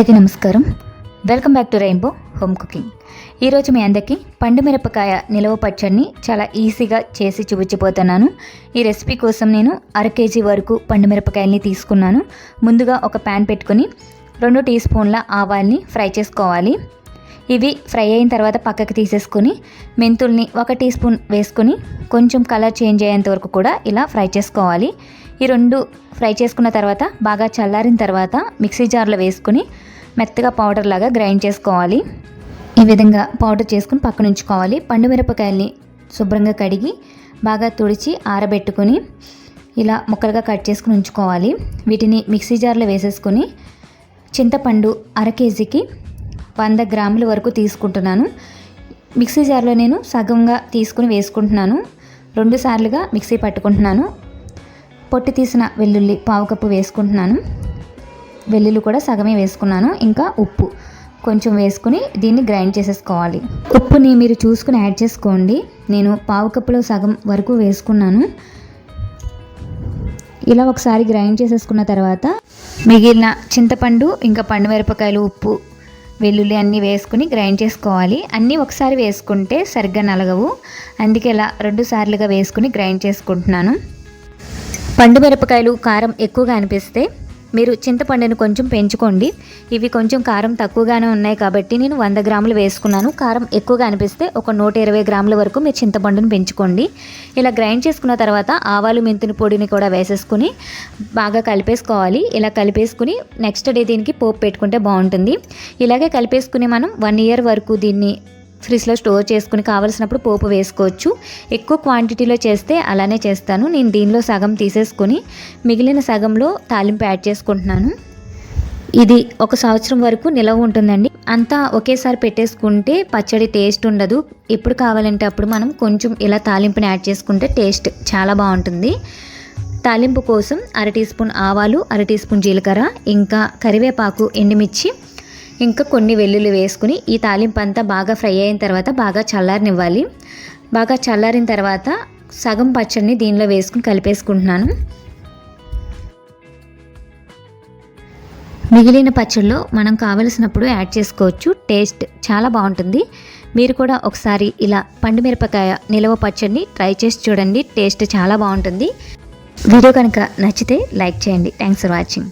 అందరికీ నమస్కారం. Welcome back to rainbow home cooking ఈరోజు మీ అందరికీ పండు మిరపకాయ నిలవ పచ్చడిని చాలా ఈజీగా చేసి చూపించిపోతున్నాను ఈ రెసిపీ కోసం నేను అర కేజీ వరకు పండు మిరపకాయల్ని తీసుకున్నాను. ముందుగా ఒక ప్యాన్ పెట్టుకొని రెండు టీ స్పూన్ల ఆవాల్ని ఫ్రై చేసుకోవాలి. ఇవి ఫ్రై అయిన తర్వాత పక్కకి తీసేసుకొని మెంతుల్ని ఒక టీ స్పూన్ వేసుకొని కొంచెం కలర్ చేంజ్ అయ్యేంత వరకు కూడా ఇలా ఫ్రై చేసుకోవాలి. ఈ రెండు ఫ్రై చేసుకున్న తర్వాత బాగా చల్లారిన తర్వాత మిక్సీ జార్లో వేసుకుని మెత్తగా పౌడర్ లాగా గ్రైండ్ చేసుకోవాలి. ఈ విధంగా పౌడర్ చేసుకుని పక్కన ఉంచుకోవాలి. పండు మిరపకాయల్ని శుభ్రంగా కడిగి బాగా తుడిచి ఆరబెట్టుకొని ఇలా ముక్కలుగా కట్ చేసుకుని ఉంచుకోవాలి. వీటిని మిక్సీ జార్లో వేసేసుకుని చింతపండు అర కేజీకి వంద గ్రాముల వరకు తీసుకుంటున్నాను. మిక్సీ జార్లో నేను సగంగా తీసుకుని వేసుకుంటున్నాను. రెండు సార్లుగా మిక్సీ పట్టుకుంటున్నాను. పొట్టి తీసిన వెల్లుల్లి పావు కప్పు వేసుకుంటున్నాను. వెల్లుల్లి కూడా సగమే వేసుకున్నాను. ఇంకా ఉప్పు కొంచెం వేసుకుని దీన్ని గ్రైండ్ చేసేసుకోవాలి. ఉప్పుని మీరు చూసుకుని యాడ్ చేసుకోండి. నేను పావు కప్పులో సగం వరకు వేసుకున్నాను. ఇలా ఒకసారి గ్రైండ్ చేసేసుకున్న తర్వాత మిగిలిన చింతపండు ఇంకా పండు మిరపకాయలు ఉప్పు వెల్లుల్లి అన్నీ వేసుకుని గ్రైండ్ చేసుకోవాలి. అన్నీ ఒకసారి వేసుకుంటే సరిగ్గా నలగవు. అందుకే ఇలా రెండు సార్లుగా వేసుకుని గ్రైండ్ చేసుకుంటున్నాను. పండు మిరపకాయలు కారం ఎక్కువగా అనిపిస్తే మీరు చింతపండును కొంచెం పెంచుకోండి. ఇవి కొంచెం కారం తక్కువగానే ఉన్నాయి కాబట్టి నేను వంద గ్రాములు వేసుకున్నాను. కారం ఎక్కువగా అనిపిస్తే ఒక నూట ఇరవై గ్రాముల వరకు మీరు చింతపండును పెంచుకోండి. ఇలా గ్రైండ్ చేసుకున్న తర్వాత ఆవాలు మెంతుని పొడిని కూడా వేసేసుకుని బాగా కలిపేసుకోవాలి. ఇలా కలిపేసుకుని నెక్స్ట్ డే దీనికి పోపు పెట్టుకుంటే బాగుంటుంది. ఇలాగే కలిపేసుకుని మనం వన్ ఇయర్ వరకు దీన్ని ఫ్రిడ్జ్లో స్టోర్ చేసుకుని కావలసినప్పుడు పోపు వేసుకోవచ్చు. ఎక్కువ క్వాంటిటీలో చేస్తే అలానే చేస్తాను. నేను దీనిలో సగం తీసేసుకొని మిగిలిన సగంలో తాలింపు యాడ్ చేసుకుంటున్నాను. ఇది ఒక సంవత్సరం వరకు నిలవ ఉంటుందండి. అంతా ఒకేసారి పెట్టేసుకుంటే పచ్చడి టేస్ట్ ఉండదు. ఎప్పుడు కావాలంటే అప్పుడు మనం కొంచెం ఇలా తాలింపుని యాడ్ చేసుకుంటే టేస్ట్ చాలా బాగుంటుంది. తాలింపు కోసం అర టీ స్పూన్ ఆవాలు అర టీ స్పూన్ జీలకర్ర ఇంకా కరివేపాకు ఎండుమిర్చి ఇంకా కొన్ని వెల్లుల్లి వేసుకుని ఈ తాలింపు అంతా బాగా ఫ్రై అయిన తర్వాత బాగా చల్లారనివ్వాలి. బాగా చల్లారిన తర్వాత సగం పచ్చడిని దీనిలో వేసుకుని కలిపేసుకుంటున్నాను. మిగిలిన పచ్చళ్ళు మనం కావలసినప్పుడు యాడ్ చేసుకోవచ్చు. టేస్ట్ చాలా బాగుంటుంది. మీరు కూడా ఒకసారి ఇలా పండు మిరపకాయ నిలవ పచ్చడిని ట్రై చేసి చూడండి. టేస్ట్ చాలా బాగుంటుంది. వీడియో కనుక నచ్చితే లైక్ చేయండి. Thanks for watching